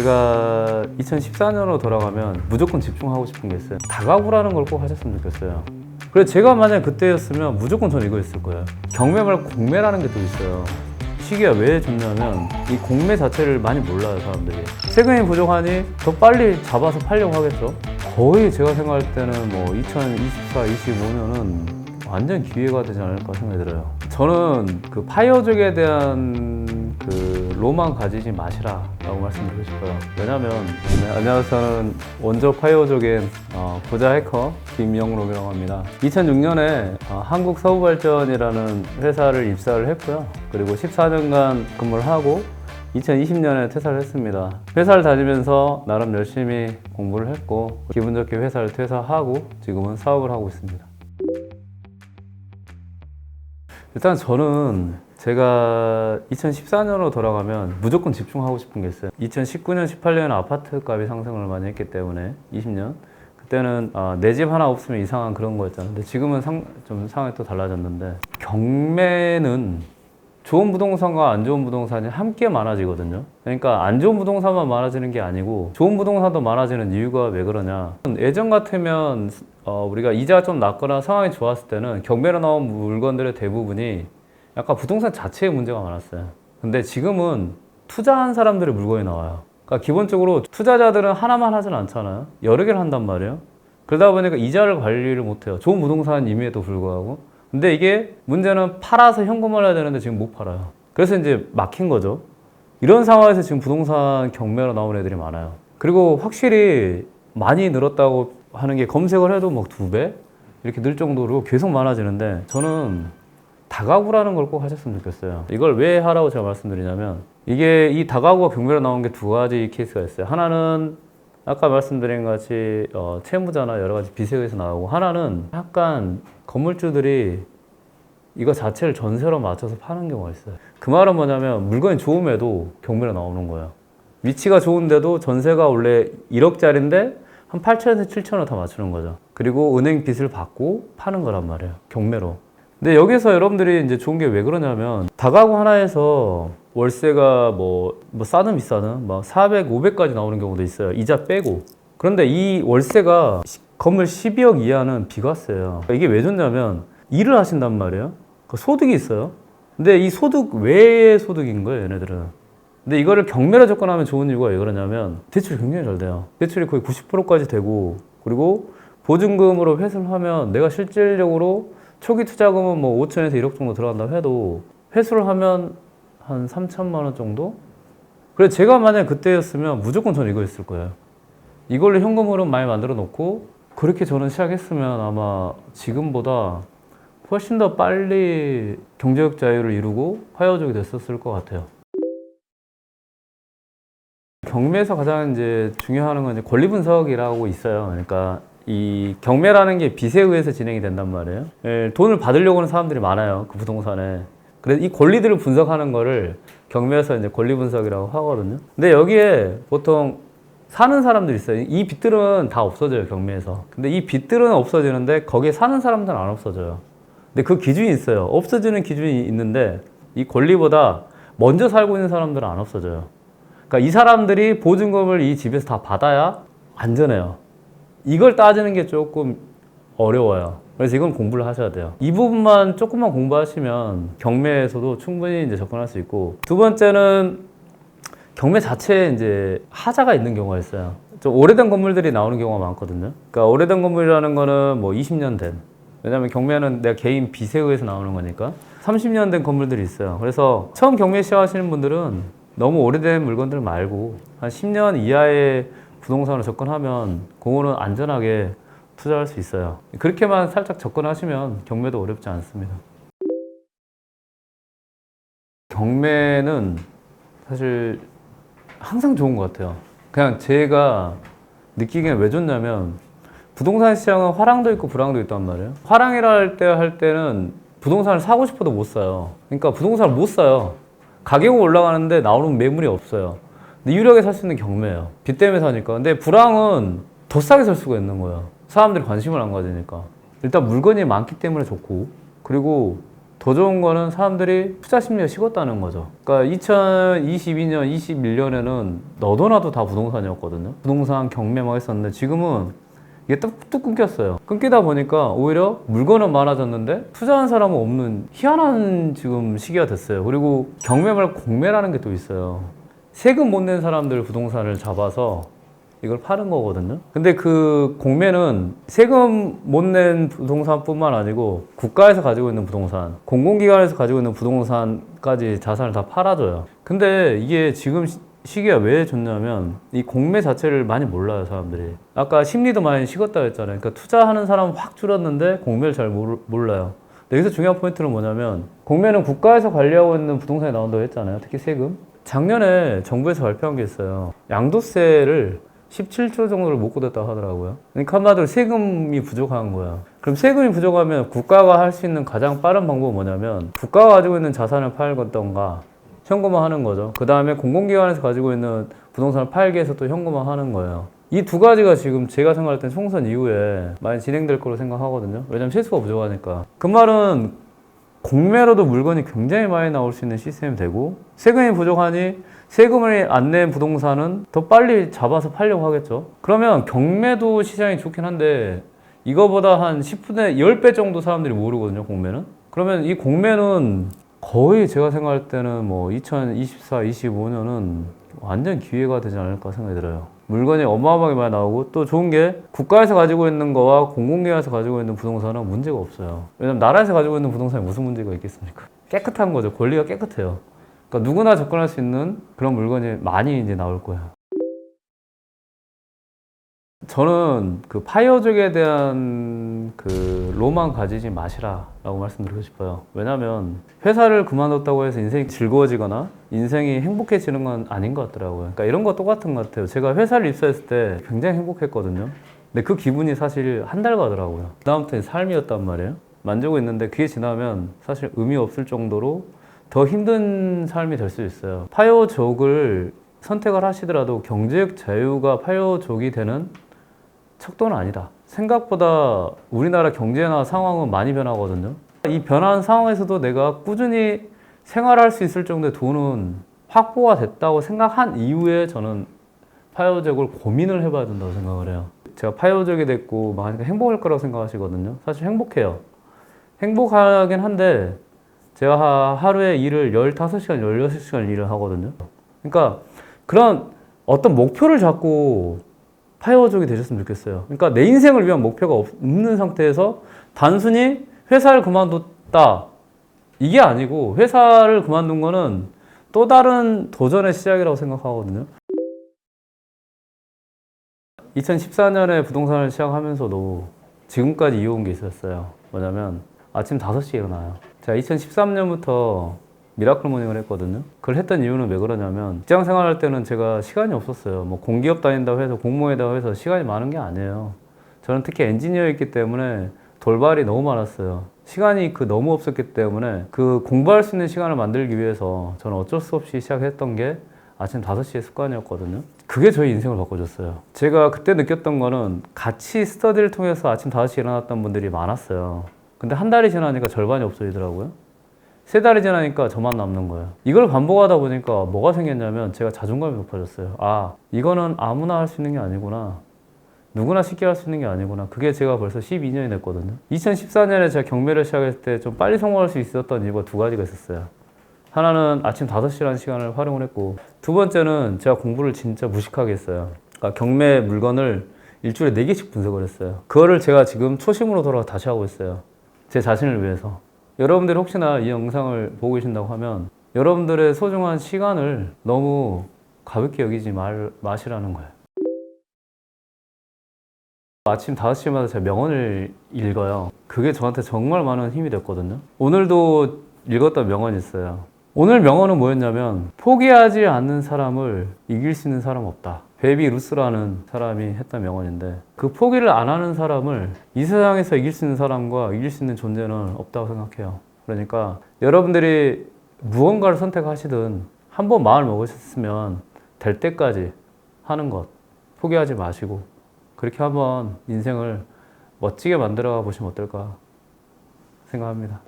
제가 2014년으로 돌아가면 무조건 집중하고 싶은 게 있어요. 다가구라는 걸 꼭 하셨으면 좋겠어요. 그래서 제가 만약 그때였으면 무조건 전 이거 했을 거예요. 경매 말고 공매라는 게 또 있어요. 시기가 왜 좋냐면 이 공매 자체를 많이 몰라요 사람들이. 세금이 부족하니 더 빨리 잡아서 팔려고 하겠죠. 거의 제가 생각할 때는 뭐 2024, 25년은 완전 기회가 되지 않을까 생각이 들어요. 저는 그 파이어족에 대한 그 로망 가지지 마시라 라고 말씀드리고 싶어요. 왜냐면 네, 안녕하세요. 저는 원조 파이어족의 어, 부자 해커 김영록이라고 합니다. 2006년에 어, 한국서부발전이라는 회사를 입사를 했고요. 그리고 14년간 근무를 하고 2020년에 퇴사를 했습니다. 회사를 다니면서 나름 열심히 공부를 했고 기분 좋게 회사를 퇴사하고 지금은 사업을 하고 있습니다. 일단 저는 제가 2014년으로 돌아가면 무조건 집중하고 싶은 게 있어요. 2019년, 18년 아파트 값이 상승을 많이 했기 때문에 20년 그때는 내집 하나 없으면 이상한 그런 거였잖아요. 근데 지금은 상, 좀 상황이 또 달라졌는데 경매는 좋은 부동산과 안 좋은 부동산이 함께 많아지거든요. 그러니까 안 좋은 부동산만 많아지는 게 아니고 좋은 부동산도 많아지는 이유가 왜 그러냐. 예전 같으면 어, 우리가 이자가 좀 낮거나 상황이 좋았을 때는 경매로 나온 물건들의 대부분이 약간 부동산 자체에 문제가 많았어요. 근데 지금은 투자한 사람들의 물건이 나와요. 그러니까 기본적으로 투자자들은 하나만 하진 않잖아요. 여러 개를 한단 말이에요. 그러다 보니까 이자를 관리를 못해요. 좋은 부동산임에도 불구하고. 근데 이게 문제는 팔아서 현금을 해야 되는데 지금 못 팔아요. 그래서 이제 막힌 거죠. 이런 상황에서 지금 부동산 경매로 나온 애들이 많아요. 그리고 확실히 많이 늘었다고 하는 게 검색을 해도 뭐두 배? 이렇게 늘 정도로 계속 많아지는데 저는 다가구라는 걸 꼭 하셨으면 좋겠어요. 이걸 왜 하라고 제가 말씀드리냐면 이게 이 다가구가 경매로 나온 게 두 가지 케이스가 있어요. 하나는 아까 말씀드린 것 같이 어, 채무자나 여러 가지 비세에서 나오고 하나는 약간 건물주들이 이거 자체를 전세로 맞춰서 파는 경우가 있어요. 그 말은 뭐냐면 물건이 좋음에도 경매로 나오는 거예요. 위치가 좋은데도 전세가 원래 1억짜리인데 한 8천에서 7천을 다 맞추는 거죠. 그리고 은행 빚을 받고 파는 거란 말이에요. 경매로. 근데 여기서 여러분들이 이제 좋은 게 왜 그러냐면 다가구 하나에서 월세가 뭐, 뭐 싸든 비싸든 막 400, 500까지 나오는 경우도 있어요. 이자 빼고. 그런데 이 월세가 시- 건물 12억 이하는 비과세예요. 그러니까 이게 왜 좋냐면 일을 하신단 말이에요. 그 소득이 있어요. 근데 이 소득 외의 소득인 거예요, 얘네들은. 근데 이거를 경매로 접근하면 좋은 이유가 왜 그러냐면 대출이 굉장히 잘 돼요. 대출이 거의 90%까지 되고 그리고 보증금으로 회수를 하면 내가 실질적으로 초기 투자금은 뭐 5천에서 1억 정도 들어간다 해도 회수를 하면 한 3천만 원 정도? 그래서 제가 만약 그때였으면 무조건 저는 이거 했을 거예요. 이걸로 현금으로 많이 만들어 놓고 그렇게 저는 시작했으면 아마 지금보다 훨씬 더 빨리 경제적 자유를 이루고 화요족이 됐었을 것 같아요. 경매에서 가장 이제 중요한 건 이제 권리 분석이라고 있어요. 그러니까 이 경매라는 게 빚에 의해서 진행이 된단 말이에요. 예, 돈을 받으려고 하는 사람들이 많아요. 그 부동산에. 그래서 이 권리들을 분석하는 거를 경매에서 이제 권리 분석이라고 하거든요. 근데 여기에 보통 사는 사람들이 있어요. 이 빚들은 다 없어져요, 경매에서. 근데 이 빚들은 없어지는데 거기에 사는 사람들은 안 없어져요. 근데 그 기준이 있어요. 없어지는 기준이 있는데 이 권리보다 먼저 살고 있는 사람들은 안 없어져요. 그러니까 이 사람들이 보증금을 이 집에서 다 받아야 안전해요. 이걸 따지는 게 조금 어려워요. 그래서 이건 공부를 하셔야 돼요. 이 부분만 조금만 공부하시면 경매에서도 충분히 이제 접근할 수 있고 두 번째는 경매 자체에 이제 하자가 있는 경우가 있어요. 좀 오래된 건물들이 나오는 경우가 많거든요. 그러니까 오래된 건물이라는 거는 뭐 20년 된. 왜냐면 경매는 내가 개인 빚에 의해서 나오는 거니까 30년 된 건물들이 있어요. 그래서 처음 경매 시작하시는 분들은 너무 오래된 물건들 말고 한 10년 이하의 부동산으로 접근하면 그거는 안전하게 투자할 수 있어요. 그렇게만 살짝 접근하시면 경매도 어렵지 않습니다. 경매는 사실 항상 좋은 것 같아요. 그냥 제가 느끼기엔 왜 좋냐면 부동산 시장은 화랑도 있고 불황도 있단 말이에요. 화랑이라 할 때 할 때는 부동산을 사고 싶어도 못 사요. 그러니까 부동산을 못 사요. 가격은 올라가는데 나오는 매물이 없어요. 근데 유력에 살수 있는 경매예요. 빚 때문에 사니까. 근데 불황은 더 싸게 살 수가 있는 거예요. 사람들이 관심을 안 가지니까. 일단 물건이 많기 때문에 좋고, 그리고 더 좋은 거는 사람들이 투자 심리가 식었다는 거죠. 그러니까 2022년, 21년에는 너도 나도 다 부동산이었거든요. 부동산 경매 막 했었는데 지금은 이게 뚝뚝 끊겼어요. 끊기다 보니까 오히려 물건은 많아졌는데 투자한 사람은 없는 희한한 지금 시기가 됐어요. 그리고 경매 말고 공매라는 게 또 있어요. 세금 못 낸 사람들 부동산을 잡아서 이걸 파는 거거든요. 근데 그 공매는 세금 못 낸 부동산뿐만 아니고 국가에서 가지고 있는 부동산, 공공기관에서 가지고 있는 부동산까지 자산을 다 팔아줘요. 근데 이게 지금 시- 시기가 왜 좋냐면 이 공매 자체를 많이 몰라요 사람들이. 아까 심리도 많이 식었다 했잖아요. 그러니까 투자하는 사람 확 줄었는데 공매를 잘 몰라요. 여기서 중요한 포인트는 뭐냐면 공매는 국가에서 관리하고 있는 부동산이 나온다고 했잖아요. 특히 세금. 작년에 정부에서 발표한 게 있어요. 양도세를 17조 정도를 못 걷었다고 하더라고요. 그러니까 한마디로 세금이 부족한 거야. 그럼 세금이 부족하면 국가가 할 수 있는 가장 빠른 방법은 뭐냐면 국가가 가지고 있는 자산을 팔건던가 현금화 하는 거죠. 그 다음에 공공기관에서 가지고 있는 부동산을 팔게 해서 또 현금화 하는 거예요. 이 두 가지가 지금 제가 생각할 땐 총선 이후에 많이 진행될 거로 생각하거든요. 왜냐면 세수가 부족하니까. 그 말은 공매로도 물건이 굉장히 많이 나올 수 있는 시스템이 되고 세금이 부족하니 세금을 안 낸 부동산은 더 빨리 잡아서 팔려고 하겠죠. 그러면 경매도 시장이 좋긴 한데 이거보다 한 10분의 10배 정도 사람들이 모르거든요, 공매는. 그러면 이 공매는 거의 제가 생각할 때는 뭐 2024, 25년은 완전 기회가 되지 않을까 생각이 들어요. 물건이 어마어마하게 많이 나오고 또 좋은 게 국가에서 가지고 있는 거와 공공기관에서 가지고 있는 부동산은 문제가 없어요. 왜냐면 나라에서 가지고 있는 부동산에 무슨 문제가 있겠습니까? 깨끗한 거죠. 권리가 깨끗해요. 그러니까 누구나 접근할 수 있는 그런 물건이 많이 이제 나올 거예요. 저는 그 파이어족에 대한 그 로망 가지지 마시라라고 말씀드리고 싶어요. 왜냐하면 회사를 그만뒀다고 해서 인생이 즐거워지거나 인생이 행복해지는 건 아닌 것 같더라고요. 그러니까 이런 거 똑같은 것 같아요. 제가 회사를 입사했을 때 굉장히 행복했거든요. 근데 그 기분이 사실 한 달 가더라고요. 그다음부터 삶이었단 말이에요. 만지고 있는데 그게 지나면 사실 의미 없을 정도로 더 힘든 삶이 될 수 있어요. 파이어족을 선택을 하시더라도 경제적 자유가 파이어족이 되는 척도는 아니다. 생각보다 우리나라 경제나 상황은 많이 변하거든요. 이 변한 상황에서도 내가 꾸준히 생활할 수 있을 정도의 돈은 확보가 됐다고 생각한 이후에 저는 파이어족을 고민을 해봐야 된다고 생각을 해요. 제가 파이어족이 됐고 막 하니까 행복할 거라고 생각하시거든요. 사실 행복해요. 행복하긴 한데 제가 하- 하루에 일을 15시간, 16시간 일을 하거든요. 그러니까 그런 어떤 목표를 잡고 파이어족이 되셨으면 좋겠어요. 그러니까 내 인생을 위한 목표가 없- 없는 상태에서 단순히 회사를 그만뒀다. 이게 아니고 회사를 그만둔 거는 또 다른 도전의 시작이라고 생각하거든요. 2014년에 부동산을 시작하면서도 지금까지 이어온 게 있었어요. 뭐냐면 아침 5시에 일어나요. 제가 2013년부터 미라클 모닝을 했거든요. 그걸 했던 이유는 왜 그러냐면 직장 생활할 때는 제가 시간이 없었어요. 뭐 공기업 다닌다고 해서 공무원이라고 해서 시간이 많은 게 아니에요. 저는 특히 엔지니어였기 때문에 돌발이 너무 많았어요. 시간이 그 너무 없었기 때문에 그 공부할 수 있는 시간을 만들기 위해서 저는 어쩔 수 없이 시작했던 게 아침 5시의 습관이었거든요. 그게 저희 인생을 바꿔줬어요. 제가 그때 느꼈던 거는 같이 스터디를 통해서 아침 5시에 일어났던 분들이 많았어요. 근데 한 달이 지나니까 절반이 없어지더라고요. 세 달이 지나니까 저만 남는 거예요. 이걸 반복하다 보니까 뭐가 생겼냐면 제가 자존감이 높아졌어요. 아, 이거는 아무나 할 수 있는 게 아니구나. 누구나 쉽게 할 수 있는 게 아니구나. 그게 제가 벌써 12년이 됐거든요. 2014년에 제가 경매를 시작했을 때 좀 빨리 성공할 수 있었던 이유가 두 가지가 있었어요. 하나는 아침 5시라는 시간을 활용을 했고, 두 번째는 제가 공부를 진짜 무식하게 했어요. 그러니까 경매 물건을 일주일에 4개씩 분석을 했어요. 그거를 제가 지금 초심으로 돌아가 다시 하고 있어요. 제 자신을 위해서. 여러분들이 혹시나 이 영상을 보고 계신다고 하면 여러분들의 소중한 시간을 너무 가볍게 여기지 말, 마시라는 거예요. 아침 5시마다 제가 명언을 읽어요. 그게 저한테 정말 많은 힘이 됐거든요. 오늘도 읽었던 명언이 있어요. 오늘 명언은 뭐였냐면 포기하지 않는 사람을 이길 수 있는 사람 없다. 베비 루스라는 사람이 했던 명언인데 그 포기를 안 하는 사람을 이 세상에서 이길 수 있는 사람과 이길 수 있는 존재는 없다고 생각해요. 그러니까 여러분들이 무언가를 선택하시든 한 번 마음을 먹으셨으면 될 때까지 하는 것 포기하지 마시고 그렇게 한번 인생을 멋지게 만들어 보시면 어떨까 생각합니다.